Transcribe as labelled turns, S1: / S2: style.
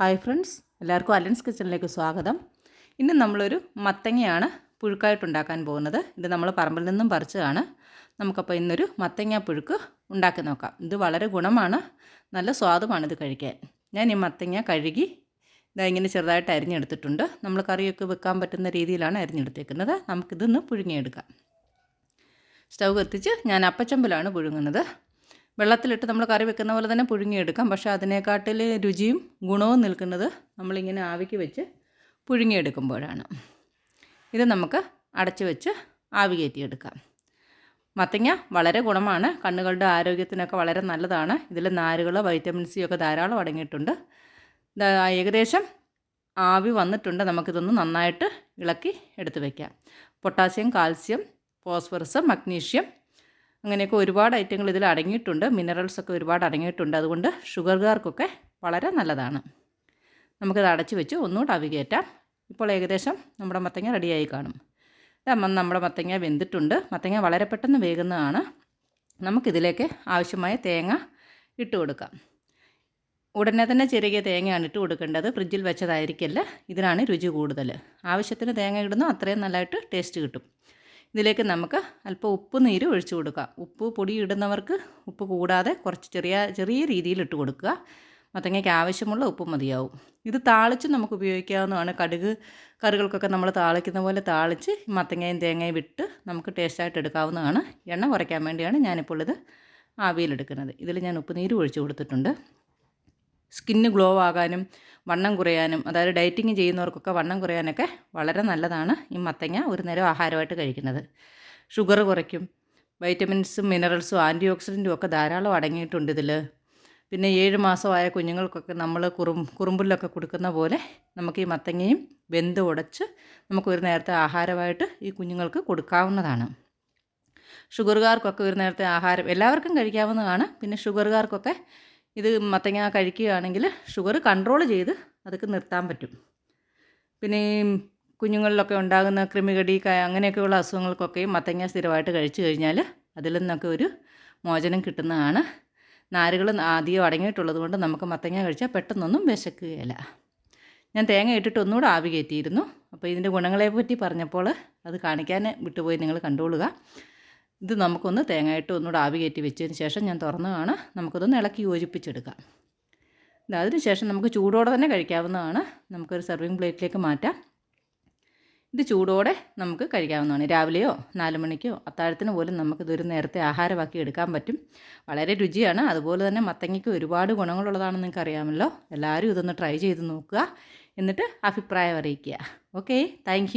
S1: Hi friends എല്ലാവർക്കും Allen's കിച്ചണിലേക്ക് സ്വാഗതം. ഇന്ന് നമ്മളൊരു മത്തങ്ങയാണ് പുഴുക്കായിട്ടുണ്ടാക്കാൻ പോകുന്നത്. ഇത് നമ്മൾ പറമ്പിൽ നിന്നും പറിച്ചതാണ്. നമുക്കപ്പോൾ ഇന്നൊരു മത്തങ്ങ പുഴുക്ക് ഉണ്ടാക്കി നോക്കാം. ഇത് വളരെ ഗുണമാണ് നല്ല സ്വാദുമാണ് ഇത് കഴിക്കാൻ. ഞാൻ ഈ മത്തങ്ങ കഴുകി ഇതാ ഇങ്ങനെ ചെറുതായിട്ട് അരിഞ്ഞെടുത്തിട്ടുണ്ട്. നമ്മൾ കറിയൊക്കെ വെക്കാൻ പറ്റുന്ന രീതിയിലാണ് അരിഞ്ഞെടുത്തേക്കുന്നത്. നമുക്കിതൊന്ന് പുഴുങ്ങിയെടുക്കാം. സ്റ്റൗ കത്തിച്ച് ഞാൻ അപ്പച്ചമ്പലാണ് പുഴുങ്ങുന്നത്. വെള്ളത്തിലിട്ട് നമ്മൾ കറി വെക്കുന്ന പോലെ തന്നെ പുഴുങ്ങിയെടുക്കാം. പക്ഷേ അതിനേക്കാട്ടിൽ രുചിയും ഗുണവും നിൽക്കുന്നത് നമ്മളിങ്ങനെ ആവിക്ക് വെച്ച് പുഴുങ്ങിയെടുക്കുമ്പോഴാണ്. ഇത് നമുക്ക് അടച്ചു വെച്ച് ആവി കയറ്റിയെടുക്കാം. മത്തങ്ങ വളരെ ഗുണമാണ്. കണ്ണുകളുടെ ആരോഗ്യത്തിനൊക്കെ വളരെ നല്ലതാണ്. ഇതിൽ നാരുകൾ വൈറ്റമിൻ സി ഒക്കെ ധാരാളം അടങ്ങിയിട്ടുണ്ട്. ഏകദേശം ആവി വന്നിട്ടുണ്ട്. നമുക്കിതൊന്ന് നന്നായിട്ട് ഇളക്കി എടുത്തു വയ്ക്കാം പൊട്ടാസ്യം കാൽസ്യം ഫോസ്ഫറസ് മഗ്നീഷ്യം അങ്ങനെയൊക്കെ ഒരുപാട് ഐറ്റങ്ങൾ ഇതിൽ അടങ്ങിയിട്ടുണ്ട്. മിനറൽസൊക്കെ ഒരുപാട് അടങ്ങിയിട്ടുണ്ട്. അതുകൊണ്ട് ഷുഗർകാർക്കൊക്കെ വളരെ നല്ലതാണ്. നമുക്കിത് അടച്ചു വെച്ച് ഒന്നുകൂടെ അവികേറ്റാം. ഇപ്പോൾ ഏകദേശം നമ്മുടെ മത്തങ്ങ റെഡിയായി കാണും. നമ്മുടെ മത്തങ്ങ വെന്തിട്ടുണ്ട്. മത്തങ്ങ വളരെ പെട്ടെന്ന് വേകുന്നതാണ്. നമുക്കിതിലേക്ക് ആവശ്യമായ തേങ്ങ ഇട്ട് കൊടുക്കാം. ഉടനെ തന്നെ ചെറിയ തേങ്ങയാണ് ഇട്ട് കൊടുക്കേണ്ടത്. ഫ്രിഡ്ജിൽ വെച്ചതായിരിക്കില്ല. ഇതിനാണ് രുചി കൂടുതൽ. ആവശ്യത്തിന് തേങ്ങ ഇടുന്നു അത്രയും നല്ലതായിട്ട് ടേസ്റ്റ് കിട്ടും. ഇതിലേക്ക് നമുക്ക് അല്പം ഉപ്പ് നീര് ഒഴിച്ചു കൊടുക്കാം. ഉപ്പ് പൊടി ഇടുന്നവർക്ക് ഉപ്പ് കൂടാതെ കുറച്ച് ചെറിയ ചെറിയ രീതിയിൽ ഇട്ട് കൊടുക്കുക. മത്തങ്ങയ്ക്ക് ആവശ്യമുള്ള ഉപ്പ് മതിയാവും. ഇത് താളിച്ച് നമുക്ക് ഉപയോഗിക്കാവുന്നതാണ്. കടുക് കറികൾക്കൊക്കെ നമ്മൾ താളിക്കുന്ന പോലെ താളിച്ച് മത്തങ്ങയും തേങ്ങയും വിട്ട് നമുക്ക് ടേസ്റ്റായിട്ട് എടുക്കാവുന്നതാണ്. എണ്ണ കുറയ്ക്കാൻ വേണ്ടിയാണ് ഞാനിപ്പോൾ ഇത് ആവിയിലെടുക്കുന്നത് ഇതിൽ ഞാൻ ഉപ്പ് നീര് ഒഴിച്ചു കൊടുത്തിട്ടുണ്ട്. സ്കിന്ന് ഗ്ലോ ആകാനും വണ്ണം കുറയാനും അതായത് ഡയറ്റിങ് ചെയ്യുന്നവർക്കൊക്കെ വണ്ണം കുറയാനൊക്കെ വളരെ നല്ലതാണ് ഈ മത്തങ്ങ ഒരു നേരം ആഹാരമായിട്ട് കഴിക്കുന്നത്. ഷുഗർ കുറയ്ക്കും. വൈറ്റമിൻസും മിനറൽസും ആന്റി ഓക്സിഡന്റും ഒക്കെ ധാരാളം അടങ്ങിയിട്ടുണ്ട് ഇതിൽ പിന്നെ ഏഴ് മാസമായ കുഞ്ഞുങ്ങൾക്കൊക്കെ നമ്മൾ കുറും കുറുമ്പിലൊക്കെ കൊടുക്കുന്ന പോലെ നമുക്ക് ഈ മത്തങ്ങയും വെന്ത് ഉടച്ച് നമുക്ക് ഒരു നേരത്തെ ആഹാരമായിട്ട് ഈ കുഞ്ഞുങ്ങൾക്ക് കൊടുക്കാവുന്നതാണ്. ഷുഗറുകാർക്കൊക്കെ ഒരു നേരത്തെ ആഹാരം എല്ലാവർക്കും കഴിക്കാവുന്നതാണ്. പിന്നെ ഷുഗറുകാർക്കൊക്കെ ഇത് മത്തങ്ങ കഴിക്കുകയാണെങ്കിൽ ഷുഗർ കൺട്രോൾ ചെയ്ത് അതൊക്കെ നിർത്താൻ പറ്റും. പിന്നെ കുഞ്ഞുങ്ങളിലൊക്കെ ഉണ്ടാകുന്ന കൃമികടി അങ്ങനെയൊക്കെയുള്ള അസുഖങ്ങൾക്കൊക്കെ മത്തങ്ങ സ്ഥിരമായിട്ട് കഴിച്ചു കഴിഞ്ഞാൽ അതിൽ നിന്നൊക്കെ ഒരു മോചനം കിട്ടുന്നതാണ്. നാരുകൾ ആദ്യം അടങ്ങിയിട്ടുള്ളത് കൊണ്ട് നമുക്ക് മത്തങ്ങ കഴിച്ചാൽ പെട്ടെന്നൊന്നും വിശക്കുകയില്ല. ഞാൻ തേങ്ങ ഇട്ടിട്ട് ഒന്നുകൂടെ ആവി കയറ്റിയിരുന്നു. അപ്പോൾ ഇതിന്റെ ഗുണങ്ങളെപ്പറ്റി പറഞ്ഞപ്പോൾ അത് കാണിക്കാൻ വിട്ടുപോയി നിങ്ങൾ കണ്ടുകൊള്ളുക. ഇത് നമുക്കൊന്ന് തേങ്ങയിട്ട് ഒന്നുകൂടെ ആവി കയറ്റി വെച്ചതിന് ശേഷം ഞാൻ തുറന്നതാണ് നമുക്കതൊന്ന് ഇളക്കി യോജിപ്പിച്ചെടുക്കാം. അതിന് ശേഷം നമുക്ക് ചൂടോടെ തന്നെ കഴിക്കാവുന്നതാണ്. നമുക്കൊരു സെർവിങ് പ്ലേറ്റിലേക്ക് മാറ്റാം. ഇത് ചൂടോടെ നമുക്ക് കഴിക്കാവുന്നതാണ്. രാവിലെയോ നാല് മണിക്കോ അത്താഴത്തിന് പോലും നമുക്കിതൊരു നേരത്തെ ആഹാരമാക്കി എടുക്കാൻ പറ്റും. വളരെ രുചിയാണ്. അതുപോലെ തന്നെ മത്തങ്ങയ്ക്ക് ഒരുപാട് ഗുണങ്ങളുള്ളതാണെന്ന് നിങ്ങൾക്ക് അറിയാമല്ലോ എല്ലാവരും ഇതൊന്ന് ട്രൈ ചെയ്ത് നോക്കുക. എന്നിട്ട് അഭിപ്രായം അറിയിക്കുക. Okay thank